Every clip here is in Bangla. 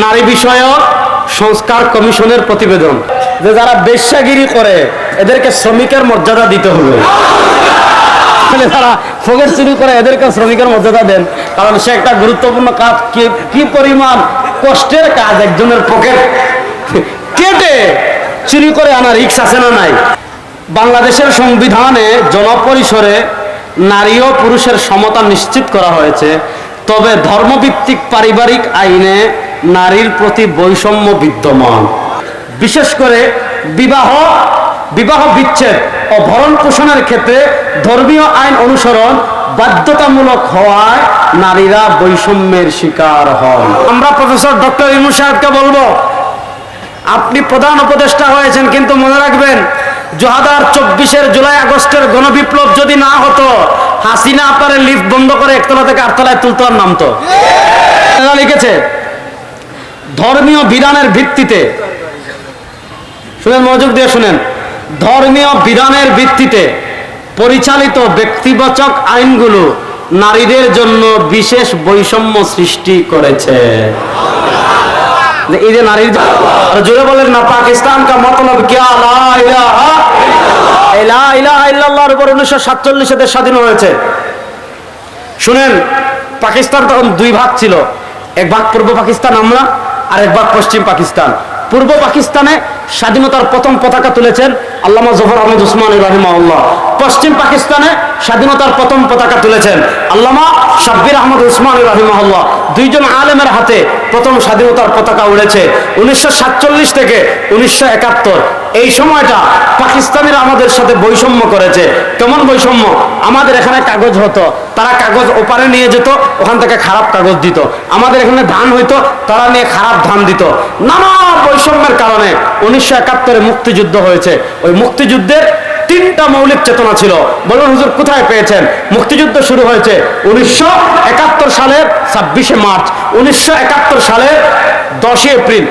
নারী বিষয়ক সংস্কার কমিশনের প্রতিবেদন, যে যারা বেশ্যাগিরি করে, এদেরকে শ্রমিকের মর্যাদা দিতে হবে। যারা ফোকের চুরি করে, এদেরকে শ্রমিকের মর্যাদা দেন। কারণ সে একটা গুরুত্বপূর্ণ কাজ। কি পরিমাণ কষ্টের কাজ একজনের পকেট কেটে চুরি করে আনা রিক্স আছে না নাই? বাংলাদেশের সংবিধানে জনপরিসরে নারী ও পুরুষের সমতা নিশ্চিত করা হয়েছে। তবে ধর্মভিত্তিক পারিবারিক আইনে নারীর প্রতি বৈষম্য বিদ্যমান। বিশেষ করে বিবাহ বিবাহ বিচ্ছেদ ও ভরণ পোষণের ক্ষেত্রে ধর্মীয় আইন অনুসরণ বাধ্যতামূলক হওয়ায় নারীরা বৈষম্যের শিকার হন। আমরা প্রফেসর ডক্টর ইনু সাহেবকে বলব, আপনি প্রধান উপদেষ্টা হয়েছেন কিন্তু মনে রাখবেন দু হাজার চব্বিশের জুলাই আগস্টের গণবিপ্লব যদি না হতো, হাসিনা আপনার লিফট বন্ধ করে একতলা থেকে আটতলায় তুলতে আর নামতো। লিখেছে ধর্মীয় বিধানের ভিত্তিতে। শুনেন, মনোযোগ দিয়ে শুনেন। ধর্মীয় বিধানের ভিত্তিতে পরিচালিত ব্যক্তিবাচক আইনগুলো নারীদের জন্য বিশেষ বৈষম্য সৃষ্টি করেছে। এই যে নারীর জোরে বলেন না, পাকিস্তান কা মতলব কিয়া লা ইলাহা এই লা ইলাহা ইল্লাল্লাহর উপর উনিশশো সাতচল্লিশে দেশ স্বাধীন হয়েছে। শুনেন, পাকিস্তান তখন দুই ভাগ ছিল। এক ভাগ পূর্ব পাকিস্তান, আমরা আর একবার পশ্চিম পাকিস্তান। পূর্ব পাকিস্তানে স্বাধীনতার প্রথম পতাকা তুলেছেন আল্লামা জফর আহমদ উসমান রাহিমাউল্লাহ পশ্চিম পাকিস্তানে স্বাধীনতার প্রথম পতাকা তুলেছেন আল্লামা সাব্বির আহমদ উসমান রাহিমাহুল্লাহ। দুইজন আলেমের হাতে প্রথম স্বাধীনতার পতাকা উড়েছে। উনিশশো সাতচল্লিশ থেকে উনিশশো একাত্তর। এই সময়টা পাকিস্তানিরা আমাদের সাথে বৈষম্য করেছে। কেমন বৈষম্য? আমাদের এখানে কাগজ হতো, তারা কাগজ ওপারে নিয়ে যেত, ওখান থেকে খারাপ কাগজ দিত। আমাদের এখানে ধান হইতো, তারা নিয়ে খারাপ ধান দিত। নানা বৈষম্যের কারণে উনিশশো একাত্তরে মুক্তিযুদ্ধ হয়েছে। ওই মুক্তিযুদ্ধের তিনটা মৌলিক চেতনা ছিল। বলুন হুজুর, কোথায় পেয়েছেন? মুক্তিযুদ্ধ শুরু হয়েছে উনিশশো একাত্তর সালের ছাব্বিশে মার্চ, উনিশশো একাত্তর সালের দশই এপ্রিল।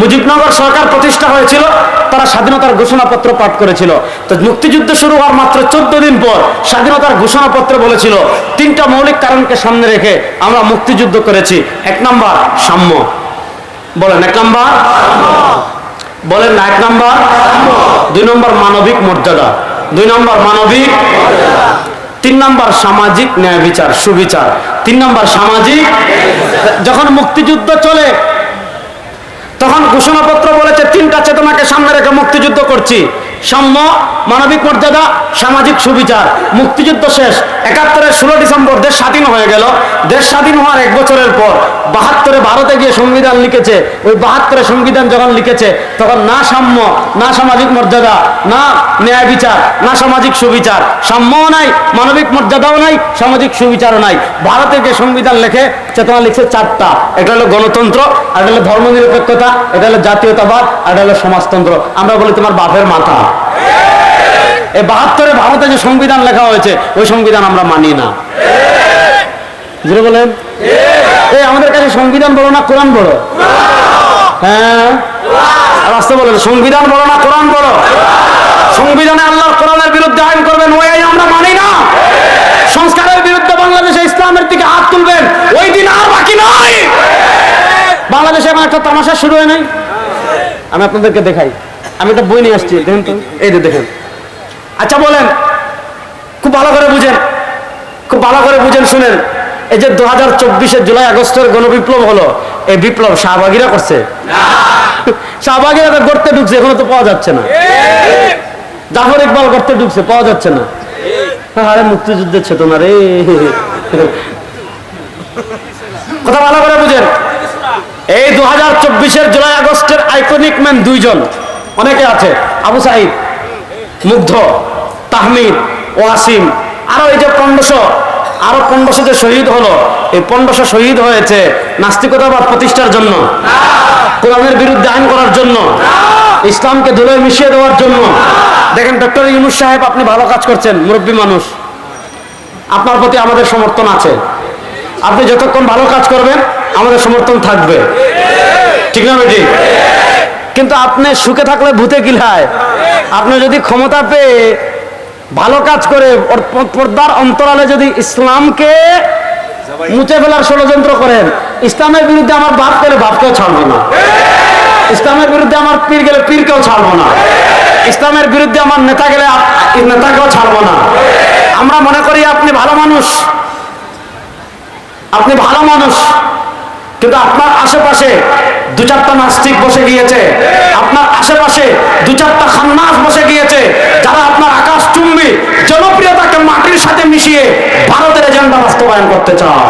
মুজিবনগর সরকার প্রতিষ্ঠা হয়েছিল, তারা স্বাধীনতার ঘোষণাপত্র পাঠ করেছিল। তো মুক্তিযুদ্ধ শুরু হওয়ার মাত্র চোদ্দ দিন পর স্বাধীনতার ঘোষণাপত্র বলেছিল, তিনটা মৌলিক কারণকে সামনে রেখে আমরা মুক্তিযুদ্ধ করেছি। এক নাম্বার, সাম্য। বলেন, এক নাম্বার বলেন এক নম্বর? দুই নম্বর মানবিক মর্যাদা। দুই নম্বর মানবিক তিন নম্বর সামাজিক ন্যায় বিচার, সুবিচার। তিন নম্বর সামাজিক যখন মুক্তিযুদ্ধ চলে, তখন ঘোষণাপত্র বলেছে, তিনটা চেতনাকে সামনে রেখে মুক্তিযুদ্ধ করছি। সাম্য, মানবিক মর্যাদা, সামাজিক সুবিচার। মুক্তিযুদ্ধ শেষ। একাত্তরের ষোলো ডিসেম্বর দেশ স্বাধীন হয়ে গেল। দেশ স্বাধীন হওয়ার এক বছরের পর বাহাত্তরে ভারতে গিয়ে সংবিধান লিখেছে। ওই বাহাত্তরে সংবিধান যখন লিখেছে, তখন না সাম্য, না সামাজিক মর্যাদা, না ন্যায় বিচার, না সামাজিক সুবিচার। সাম্যও নাই, মানবিক মর্যাদাও নাই, সামাজিক সুবিচারও নাই। ভারতে যে সংবিধান লেখে, চেতনা লিখছে চারটা। এটা হলো গণতন্ত্র, আর হলো ধর্মনিরপেক্ষতা, এটা হলো জাতীয়তাবাদ, আর এটা হলো সমাজতন্ত্র। আমরা বলি তোমার বাপের মাথা। এই বাহাত্তরে ভারতে যে সংবিধান লেখা হয়েছে, ওই সংবিধান আমরা মানি না। বলেন? এই আমাদের কাছে সংবিধান বড় না কোরআন বড় হ্যাঁ? আর আসতে বলেন, সংবিধান বড় না কোরআন বড় সংবিধানে আল্লাহর কোরআনের বিরুদ্ধে আইন করবেন, ওই আইন আমরা মানি না। সংস্কারের বিরুদ্ধে বাংলাদেশে ইসলামের দিকে হাত তুলবেন, ওই দিন আর বাকি নয় বাংলাদেশে এখন একটা তামাশা শুরু হয় নাই? আমি আপনাদেরকে দেখাই। আমি একটা বই নিয়ে আসছি, দেখেন তো। এই যে দেখেন। আচ্ছা বলেন খুব ভালো করে বুঝেন খুব ভালো করে বুঝেন শুনেন। এই যে দু হাজার চব্বিশের জুলাই আগস্টের গণবিপ্লব হলো এই বিপ্লব শাহবাগীরা করছে? শাহবাগীরা তো গড়তে ঢুকছে এখনও তো পাওয়া যাচ্ছে না। জাফর ইকবাল করতে ঢুকছে পাওয়া যাচ্ছে না। আরে মুক্তিযুদ্ধের চেতনা রে। কথা ভালো করে বুঝেন। এই দু হাজার চব্বিশের জুলাই আগস্টের আইকনিক ম্যান দুইজন অনেকে আছে আবু সাইদ মুগ্ধ। তাহমিদ, ওয়াসিম, আরও এই যে পনেরোশো আরও পনেরোশো যে শহীদ হলো, এই পনেরোশো শহীদ হয়েছে নাস্তিকতাবাদ প্রতিষ্ঠার জন্য, কোরআনের বিরুদ্ধে আইন করার জন্য, ইসলামকে ধুলোয় মিশিয়ে দেওয়ার জন্য। দেখেন, ডক্টর ইউনুস সাহেব, আপনি ভালো কাজ করছেন, মুরব্বী মানুষ। আপনার প্রতি আমাদের সমর্থন আছে। আপনি যতক্ষণ ভালো কাজ করবেন, আমাদের সমর্থন থাকবে। ঠিক না, বেটি? কিন্তু আপনি সুখে থাকলে ভূতে কিলায় আপনি যদি ক্ষমতা পেয়ে ভালো কাজ করে পর্দার অন্তরালে যদি ইসলামকে মুছে ফেলার ষড়যন্ত্র করেন, ইসলামের বিরুদ্ধে আমার বাপ গেলে বাপকেও ছাড়বো না। ইসলামের বিরুদ্ধে আমার পীর গেলে পীরকেও ছাড়বো না। ইসলামের বিরুদ্ধে আমার নেতা গেলে নেতাকেও ছাড়বো না। আমরা মনে করি আপনি ভালো মানুষ। আপনি ভালো মানুষ। কিন্তু আপনার আশেপাশে দু চারটা নাস্তিক বসে গিয়েছে। আপনার আশেপাশে দু চারটা খান্নাস বসে গিয়েছে। যারা আপনার আকাশ চুম্বি জনপ্রিয়তাকে মাটির সাথে মিশিয়ে ভারতের এজেন্ডা বাস্তবায়ন করতে চায়।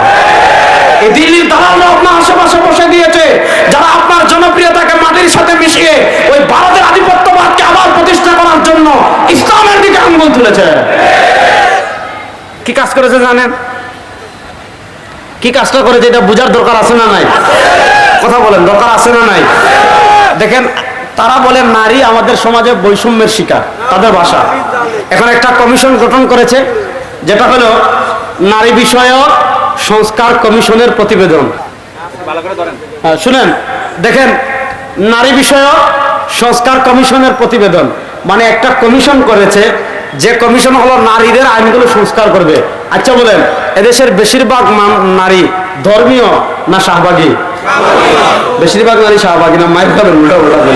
এই দিল্লির দালালরা আপনার আশেপাশে বসে গিয়েছে। যারা আপনার জনপ্রিয়তাকে মাটির সাথে মিশিয়ে ওই ভারতের আধিপত্যবাদকে আবার প্রতিষ্ঠা করার জন্য ইসলামের দিকে আঙ্গুল তুলেছে। কি কাজ করেছে জানেন? কি কাজটা করেছে এটা বোঝার দরকার আছে না নাই? কথা বলেন দরকার আছে না নাই? দেখেন তারা বলে নারী আমাদের সমাজে বৈষম্যের শিকার তাদের ভাষা। এখন একটা কমিশন গঠন করেছে যেটা হলো নারী বিষয়ক সংস্কার কমিশনের প্রতিবেদন। হ্যাঁ, শুনেন দেখেন নারী বিষয়ক সংস্কার কমিশনের প্রতিবেদন মানে একটা কমিশন করেছে যে কমিশন হলো নারীদের আইনগুলো সংস্কার করবে। আচ্ছা বলেন, এদেশের বেশিরভাগ নারী ধর্মীয় না শাহবাগী? বেশিরভাগ নারী শাহবাগী না মায়ের খাবেন উল্টা উল্টা বলে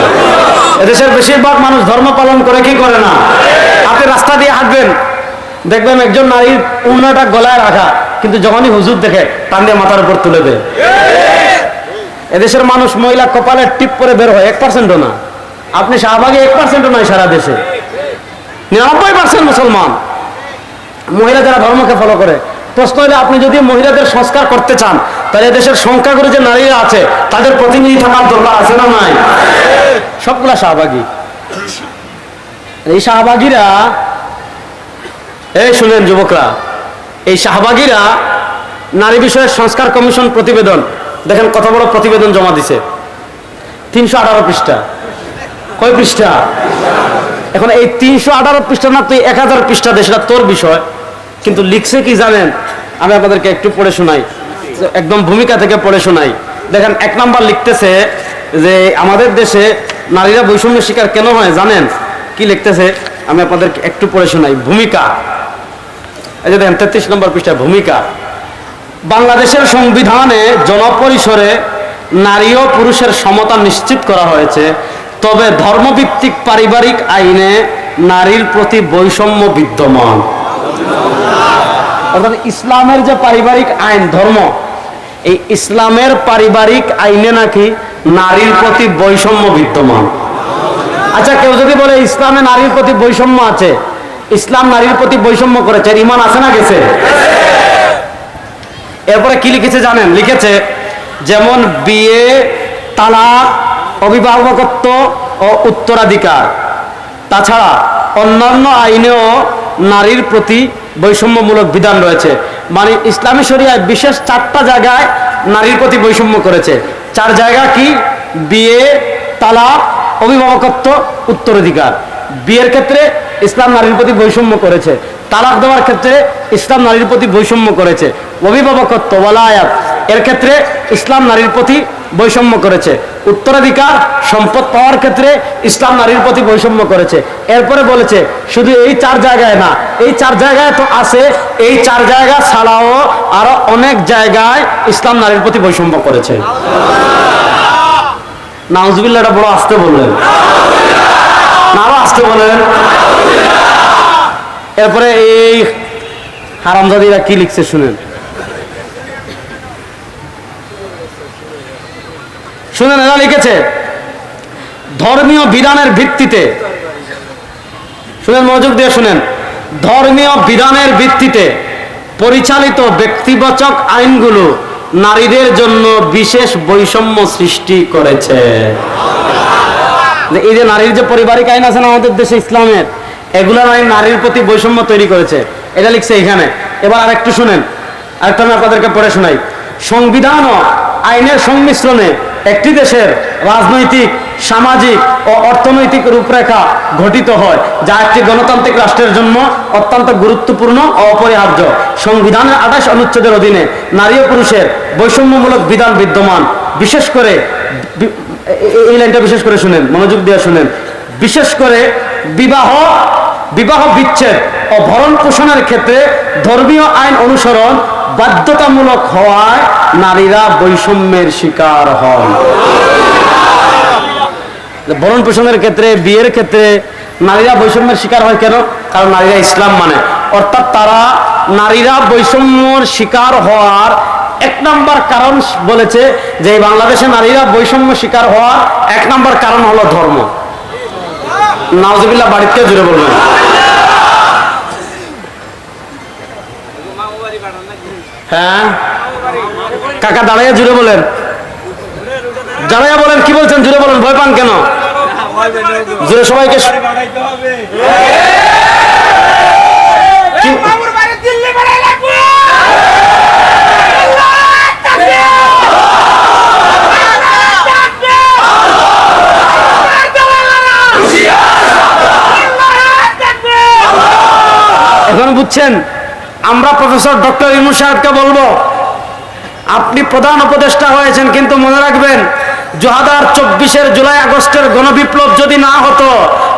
এদেশের বেশিরভাগ মানুষ ধর্ম পালন করে, কি করে না? আপনি রাস্তা দিয়ে হাঁটবেন, দেখবেন একজন নারীর উন্নটা গলায় রাখা, কিন্তু যখনই হুজুর দেখে, টান দিয়ে মাথার উপর তুলে দেয়। এদেশের মানুষ মহিলা কপালে টিপ করে বের হয়, এক পার্সেন্টও না। আপনি শাহবাগে এক পার্সেন্টও নয় সারা দেশে। নিরানব্বই পার্সেন্ট মুসলমান। মহিলা যারা ধর্মকে ফলো করে, প্রশ্ন হলে আপনি যদি মহিলাদের সংস্কার করতে চান, তাহলে দেশের সংখ্যাগুরু যে নারীরা আছে, তাদের প্রতিনিধি থাকার দরকার আছে না নাই? সবগুলা শাহবাগী। এই শাহবাগীরা, এই শুনেন যুবকরা, এই শাহবাগীরা নারী বিষয়ে সংস্কার কমিশন প্রতিবেদন, দেখেন কত বড় প্রতিবেদন জমা দিছে। তিনশো আঠারো পৃষ্ঠা। কয় পৃষ্ঠা? এখন এই তিনশো আঠারো পৃষ্ঠা না, তুই এক হাজার পৃষ্ঠা সেটা তোর বিষয়। কিন্তু লিখছে কি জানেন? আমি আপনাদেরকে একটু পড়ে শোনাই। একদম ভূমিকা থেকে পড়ে শোনাই। দেখেন, এক নাম্বার লিখতেছে যে, আমাদের দেশে নারীরা বৈষম্যের শিকার কেন হয় জানেন? কি লিখতেছে? আমি আপনাদেরকে একটু পড়ে শোনাই। ভূমিকা। এই যে দেখেন, তেত্রিশ নম্বর পৃষ্ঠা ভূমিকা। বাংলাদেশের সংবিধানে জনপরিসরে নারী ও পুরুষের সমতা নিশ্চিত করা হয়েছে। তবে ধর্মভিত্তিক পারিবারিক আইনে নারীর প্রতি বৈষম্য বিদ্যমান। অর্থাৎ ইসলামের যে পারিবারিক আইন, ধর্ম, এই ইসলামের পারিবারিক আইনে নাকি নারীর প্রতি বৈষম্য বিদ্যমান। আচ্ছা কেউ যদি বলে ইসলামে নারীর প্রতি বৈষম্য আছে, ইসলাম নারীর প্রতি বৈষম্য করেছে ইমান আছে না গেছে? এরপরে কি লিখেছে জানেন? লিখেছে, যেমন বিয়ে, তালাক অভিভাবকত্ব ও উত্তরাধিকার। তাছাড়া অন্যান্য আইনেও নারীর প্রতি বৈষম্যমূলক বিধান রয়েছে। মানে ইসলামী শরিয়ায় বিশেষ চারটা জায়গায় নারীর প্রতি বৈষম্য করেছে। চার জায়গা কি? বিয়ে, তালাক, অভিভাবকত্ব, উত্তরাধিকার। বিয়ের ক্ষেত্রে ইসলাম নারীর প্রতি বৈষম্য করেছে। তালাক দেওয়ার ক্ষেত্রে ইসলাম নারীর প্রতি বৈষম্য করেছে। অভিভাবকত্ব, ওয়ালায়াত। এর ক্ষেত্রে ইসলাম নারীর প্রতি বৈষম্য করেছে। উত্তরাধিকার, সম্পদ পাওয়ার ক্ষেত্রে ইসলাম নারীর প্রতি বৈষম্য করেছে। এরপরে বলেছে, শুধু এই চার জায়গায় না, এই চার জায়গায় তো আছে, এই চার জায়গা ছাড়াও আরও অনেক জায়গায় ইসলাম নারীর প্রতি বৈষম্য করেছে। নাউজুবিল্লাহ, এটা বড় আসতে বললেন। আরও আসতে বলেন এরপরে এই হারামজাদিরা কি লিখছে শুনেন। শুনেন এরা লিখেছে, ধর্মীয় বিধানের ভিত্তিতে। শুনেন, মনোযোগ দিয়ে শুনেন। ধর্মীয় বিধানের ভিত্তিতে পরিচালিত ব্যক্তিবাচক আইনগুলো নারীদের জন্য বিশেষ বৈষম্য সৃষ্টি করেছে। এই যে নারীর যে পারিবারিক আইন আছে না আমাদের দেশে ইসলামের এগুলো আইন নারীর প্রতি বৈষম্য তৈরি করেছে। এটা লিখছে এখানে। এবার আরেকটু শুনেন। আরেকটা আমি আপনাদেরকে পড়ে শোনাই। সংবিধান ও আইনের সংমিশ্রণে একটি দেশের রাজনৈতিক, সামাজিক ও অর্থনৈতিক রূপরেখা গঠিত হয়, যা একটি গণতান্ত্রিক রাষ্ট্রের জন্য অত্যন্ত গুরুত্বপূর্ণ ও অপরিহার্য। সংবিধানের আঠাশ অনুচ্ছেদের অধীনে নারী ও পুরুষের বৈষম্যমূলক বিধান বিদ্যমান। বিশেষ করে এই লাইনটা বিশেষ করে শুনেন, মনোযোগ দিয়ে শুনেন। বিশেষ করে বিবাহ বিবাহ বিচ্ছেদ ও ভরণ পোষণের ক্ষেত্রে ধর্মীয় আইন অনুসরণ বাধ্যতামূলক হওয়ায় নারীরা বৈষম্যের শিকার হন। ভরণ পোষণের ক্ষেত্রে, বিয়ের ক্ষেত্রে নারীরা বৈষম্যের শিকার হয় কেন? কারণ নারীরা ইসলাম মানে। অর্থাৎ তারা, নারীরা বৈষম্যর শিকার হওয়ার এক নাম্বার কারণ বলেছে যে বাংলাদেশে নারীরা বৈষম্য শিকার হওয়ার এক নাম্বার কারণ হলো ধর্ম। নাওজবিল্লা বাড়িতে জুড়ে বলবেন। হ্যাঁ? কাকা দাঁড়াইয়া জুড়ে বলেন। দাঁড়াইয়া বলেন, কি বলছেন? জুড়ে বলেন, ভয় পান কেন? জুড়ে সবাইকে এখন বুঝছেন? আমরা প্রফেসর ডক্টর ইমু সাহেবকে বলব, আপনি প্রধান উপদেষ্টা হয়েছেন, কিন্তু মনে রাখবেন দু হাজার চব্বিশের জুলাই আগস্টের গণবিপ্লব যদি না হতো,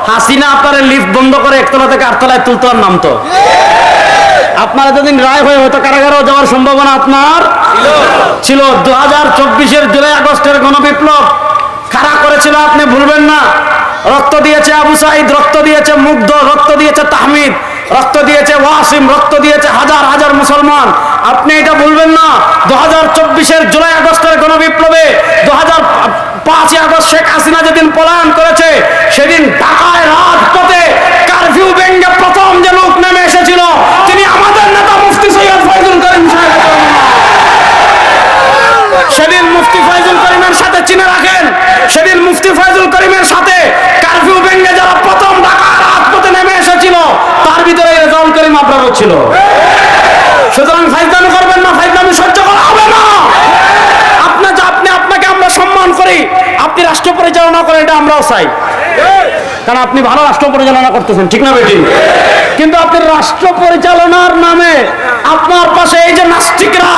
হাসিনা আপনার লিফট বন্ধ করে একতলা থেকে আটতলায় তুলতো আর নামতো। আপনার এতদিন রায় হয়ে হয়তো কারাগারেও যাওয়ার সম্ভাবনা আপনার ছিল। দু হাজার চব্বিশের জুলাই আগস্টের গণবিপ্লব খাড়া করেছিল আপনি ভুলবেন না। রক্ত দিয়েছে আবু সাইদ, রক্ত দিয়েছে মুগ্ধ, রক্ত দিয়েছে তাহমিদ। রক্ত দিয়েছে ওয়াসিম, রক্ত দিয়েছে হাজার হাজার মুসলমান। আপনি এটা ভুলবেন না? দু হাজার চব্বিশের জুলাই আগস্টের গণবিপ্লবে দু হাজার পাঁচই আগস্ট শেখ হাসিনা যেদিন পলায়ন করেছে, সেদিন ঢাকায় রাজপথে কারফিউ ভেঙ্গে প্রথম যে লোক নেমে এসেছিল, তিনি আমাদের নেতা মুফতি সৈয়দ ফয়জুল সাহেব। সেদিন মুফতি ফয়জুল করিমের সাথে চিনে রাখেন সেদিন মুফতি ফয়জুল করিমের সাথে কারফিউ ভেঙ্গে যারা প্রথম ঢাকা রাজপথে নেমে এসেছিল তার ভিতরে রেজাউল করিম আবরারও ছিল। সুতরাং ফাইজদামি করবেন না ফাইজদামি সহ্য করা হবে না। আপনার আপনি আপনাকে আমরা সম্মান করি, আপনি রাষ্ট্র পরিচালনা করেন, এটা আমরাও চাই। কারণ আপনি ভালো রাষ্ট্র পরিচালনা করতেছেন, ঠিক না বেটি? কিন্তু আপনি রাষ্ট্র পরিচালনার নামে আপনার পাশে এই যে নাস্তিকরা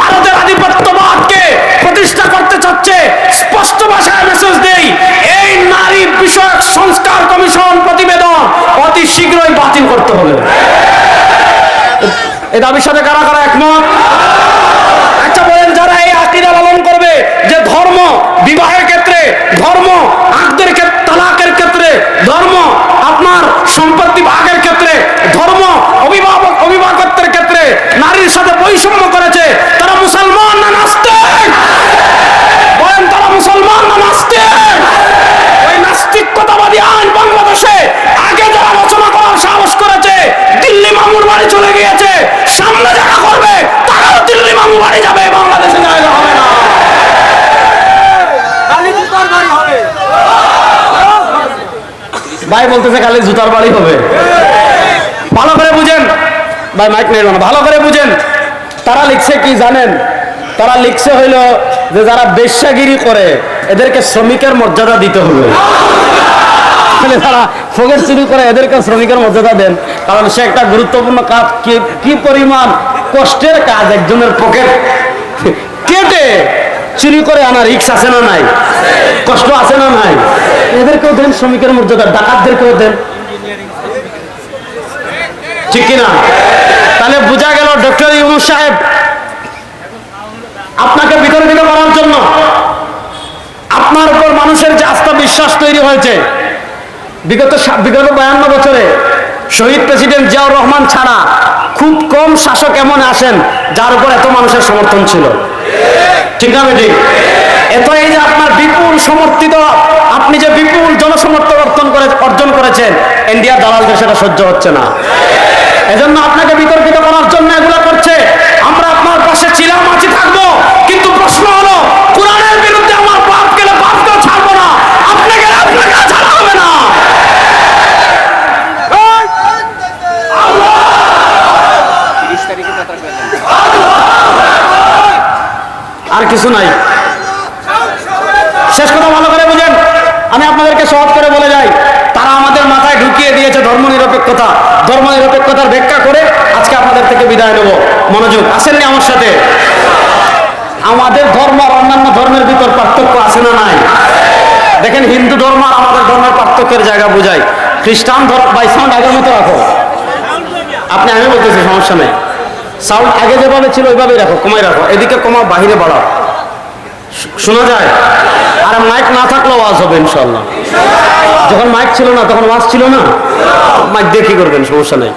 ভারতের আধিপত্যবাদকে প্রতিষ্ঠা করতে চাচ্ছে, স্পষ্ট ভাষায় মেসেজ দেই, এই নারী বিষয়ক সংস্কার কমিশন প্রতিবেদন অতি শীঘ্রই বাতিল করতে হবে। এই দাবির সাথে কারা কারা একমত? আচ্ছা বলেন, যারা এই আকিদা লালন করবে যে ধর্ম বিবাহের ক্ষেত্রে, ধর্ম আকদের তালাকের ক্ষেত্রে, ধর্ম আপনার সম্পত্তি ভাগের ক্ষেত্রে, ধর্ম অভিভাবক, অভিভাবকত্বের ক্ষেত্রে নারীর সাথে বৈষম্য করেছে, তারা মুসলমান না নাস্তিক? বলেন, তারা মুসলমান না নাস্তিক? ওই নাস্তিকতাবাদী আইন বাংলাদেশে আগে যারা রচনা করার সাহস করেছে দিল্লি মামুর বাড়ি চলে গিয়েছে সামনে যারা করবে তারাও দিল্লি মামুর বাড়ি যাবে বাংলাদেশে জায়গা হবে না ভাই বলতেছে খালি জুতার বাড়ি হবে। ভালো করে বুঝেন। ভাই মাইক নেই ভালো করে বুঝেন। তারা লিখছে কি জানেন? তারা লিখছে হইল যে যারা বেশ্যাগিরি করে, এদেরকে শ্রমিকের মর্যাদা দিতে হবে। তারা চুরি করে এদেরকে শ্রমিকের মর্যাদা দেন। কারণ সে একটা গুরুত্বপূর্ণ কাজ। কি পরিমাণ কষ্টের কাজ একজনের পকেট। কেটে চুরি করে আনা রিক্স আছে না নাই? কষ্ট আছে না নাই? এদেরকেও দেন, শ্রমিকের মর্যাদা, ডাকাতদেরকেও দেন। ঠিক কিনা? তাহলে বোঝা গেল ডক্টর ইউনুস সাহেব, আপনাকে বিতর্কিত করার জন্য আপনার উপর মানুষের যে আস্থা বিশ্বাস তৈরি হয়েছে, বিগত বিগত বায়ান্ন বছরে শহীদ প্রেসিডেন্ট জিয়াউর রহমান ছাড়া খুব কম শাসক এমন আসেন যার উপর এত মানুষের সমর্থন ছিল। ঠিক না বেটি? এত এই যে আপনার বিপুল সমর্থিত, আপনি যে বিপুল জনসমর্থন অর্জন করে অর্জন করেছেন ইন্ডিয়ার দালালদের সেটা সহ্য হচ্ছে না। এজন্য আপনাকে বিতর্কিত করার জন্য এগুলো করছে। আমরা আপনার পাশে ছিলাম, আছি, থাকব। কিন্তু প্রশ্ন হলো কোরআনের বিরুদ্ধে আমার বাপ গেলে বাপকেও ছাড়বো না আপনি গেলে আপনাকে ছাড়া হবে না আর কিছু নাই। শেষ কথা ভালো করে বুঝেন। আমি আপনাদেরকে সহজ করে বলে যাই, তারা আমাদের মাথায় ঢুকিয়ে দিয়েছে ধর্ম নিরপেক্ষতা। ধর্ম নিরপেক্ষতার ব্যাখ্যা করে আজকে আপনাদের থেকে বিদায় নেব। মনোযোগ, আসেননি আমার সাথে? আমাদের ধর্ম আর অন্যান্য ধর্মের ভিতর পার্থক্য আছে না নাই? দেখেন, হিন্দু ধর্ম আর আমাদের ধর্মের পার্থক্যের জায়গা বুঝাই। খ্রিস্টান ধর্ম বাই সাউন্ড আগের মতো রাখো। আপনি, আমি বলতেছি, সমস্যা নেই। সাউন্ড আগে যেভাবে ছিল, ওইভাবেই রাখো, কমাই রাখো। এদিকে কমাও, বাহিরে বাড়াও। শোনা যায়? আর মাইক না থাকলেও আওয়াজ হবে ইনশাল্লাহ যখন মাইক ছিল না, তখন আওয়াজ ছিল না? মাইক দিয়ে কি করবেন? সমস্যা নেই।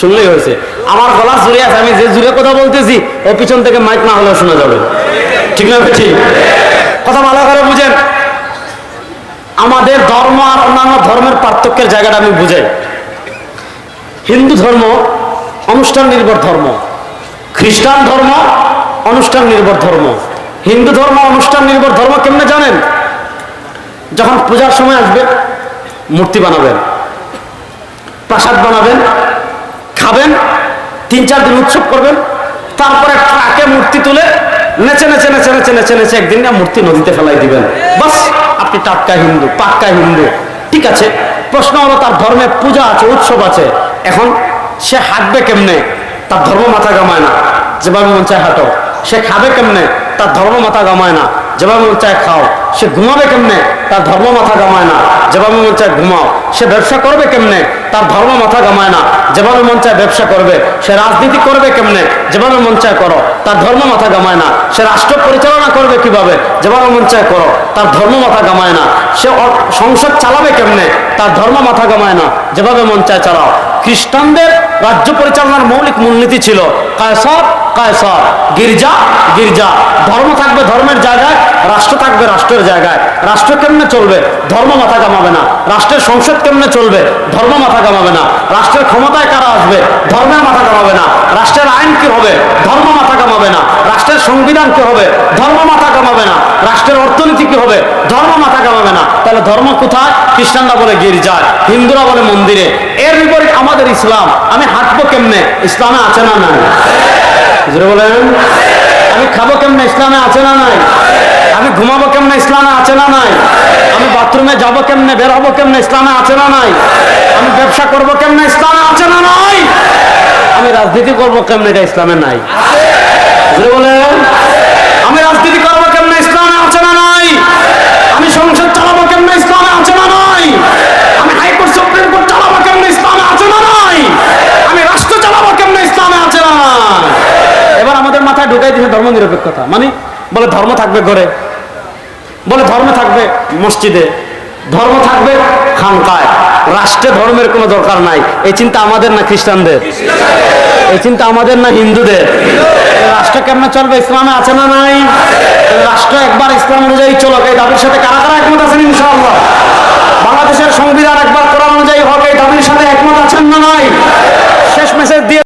শুনলেই হয়েছে। আমার গলা জুড়ে আছে, আমি যে জুড়ে কথা বলতেছি, ও পিছন থেকে মাইক না হলেও শোনা যাবে। ঠিক না ঠিক কথা ভালো করে বুঝেন। আমাদের ধর্ম আর অন্যান্য ধর্মের পার্থক্যের জায়গাটা আমি বুঝাই। হিন্দু ধর্ম, অনুষ্ঠান নির্ভর ধর্ম। খ্রিস্টান ধর্ম, অনুষ্ঠান নির্ভর ধর্ম। হিন্দু ধর্ম, অনুষ্ঠান নির্ভর ধর্ম কেমনে জানেন? যখন পূজার সময় আসবে, মূর্তি বানাবেন, প্রাসাদ বানাবেন, খাবেন, তিন চার দিন উৎসব করবেন, তারপরে ট্রাকে মূর্তি তুলে নেচে নেচে নেচে নেচে নেচে নেচে একদিন না মূর্তি নদীতে ফেলাই দিবেন। বাস, আপনি টাটকা হিন্দু, পাক্কা হিন্দু, ঠিক আছে? প্রশ্ন হলো, তার ধর্মে পূজা আছে, উৎসব আছে। এখন সে হাঁটবে কেমনে? তার ধর্ম মাথা গামায় না। যেভাবে মন চায় হাঁটো। সে খাবে কেমনে? তার ধর্ম মাথা গামায় না। যেভাবে মন চায় খাও। সে ঘুমাবে কেমনে? তার ধর্ম মাথা গামায় না। যেভাবে মন চায় ঘুমাও। সে ব্যবসা করবে কেমনে? তার ধর্ম মাথা গামায় না। যেভাবে মন চায় ব্যবসা করবে। সে রাজনীতি করবে কেমনে? যেভাবে মন চায় করো। তার ধর্ম মাথা গামায় না। সে রাষ্ট্র পরিচালনা করবে কীভাবে? যেভাবে মন চায় করো। তার ধর্ম মাথা গামায় না। সে সংসদ চালাবে কেমনে? তার ধর্ম মাথা গামায় না। যেভাবে মন চায় চালাও। খ্রিস্টানদের রাজ্য পরিচালনার মৌলিক মূলনীতি ছিল কায়সর কায়সর, গির্জা গির্জা। ধর্ম থাকবে ধর্মের জায়গায়, রাষ্ট্র থাকবে রাষ্ট্রের জায়গায়। রাষ্ট্র কেমনে চলবে? ধর্ম মাথা কামাবে না। রাষ্ট্রের সংসদ কেমনে চলবে? ধর্ম মাথা কামাবে না। রাষ্ট্রের ক্ষমতায় কারা আসবে? ধর্মের মাথা কামাবে না। রাষ্ট্রের আইন কি হবে? ধর্ম মাথা কামাবে না। রাষ্ট্রের সংবিধান কি হবে? ধর্ম মাথা কামাবে না। রাষ্ট্রের অর্থনীতি কি হবে? ধর্ম মাথা কামাবে না। তাহলে ধর্ম কোথায়? খ্রিস্টানরা বলে গির্জায়, হিন্দুরা বলে মন্দিরে। এর বিপরীত আমাদের ইসলাম। আমি হাঁটবো কেমনে? ইসলামে আছে না নাই? বলেন। আমি খাব কেমনে? ইসলামে আছে না নাই? আমি ঘুমাবো কেমনে? ইসলামে আছে না নাই? আমি বাথরুমে যাব কেমনে? বের হব কেমনে? ইসলামে আছে না নাই? আমি ব্যবসা করব কেমনে? ইসলামে আছে না নাই? আমি রাজনীতি করব কেমনে? এটা ইসলামে নাই। বলেন। আমি রাজনীতি করব কেমনে ইসলামে আছে না নাই আমি সংসদ চালাবো কেমনে ইসলামে আছে না নাই আমি হাইকোর্ট সুপ্রিম কোর্ট চালাবো কেমনে ইসলামে আছে না নাই আমি রাষ্ট্র চালাবো কেমনে ইসলামে আছে না নাই এবার আমাদের মাথায় ঢুকাই দিয়েছে নিরপেক্ষতা মানে বলে ধর্ম থাকবে ঘরে, বলে ধর্ম থাকবে মসজিদে, ধর্ম থাকবে খানকায়। রাষ্ট্রে ধর্মের কোনো দরকার নাই। এই চিন্তা আমাদের না খ্রিস্টানদের? এই চিন্তা আমাদের না হিন্দুদের? রাষ্ট্র কেমন চলবে? ইসলামে আছে না নাই? রাষ্ট্র একবার ইসলাম অনুযায়ী চলো এই দাবির সাথে কারা কারা একমত আছেন ইনশাআল্লাহ? বাংলাদেশের সংবিধান একবার কোরআন অনুযায়ী হোক, এই দাবির সাথে একমত আছেন না নাই? শেষ মেসেজ দিয়ে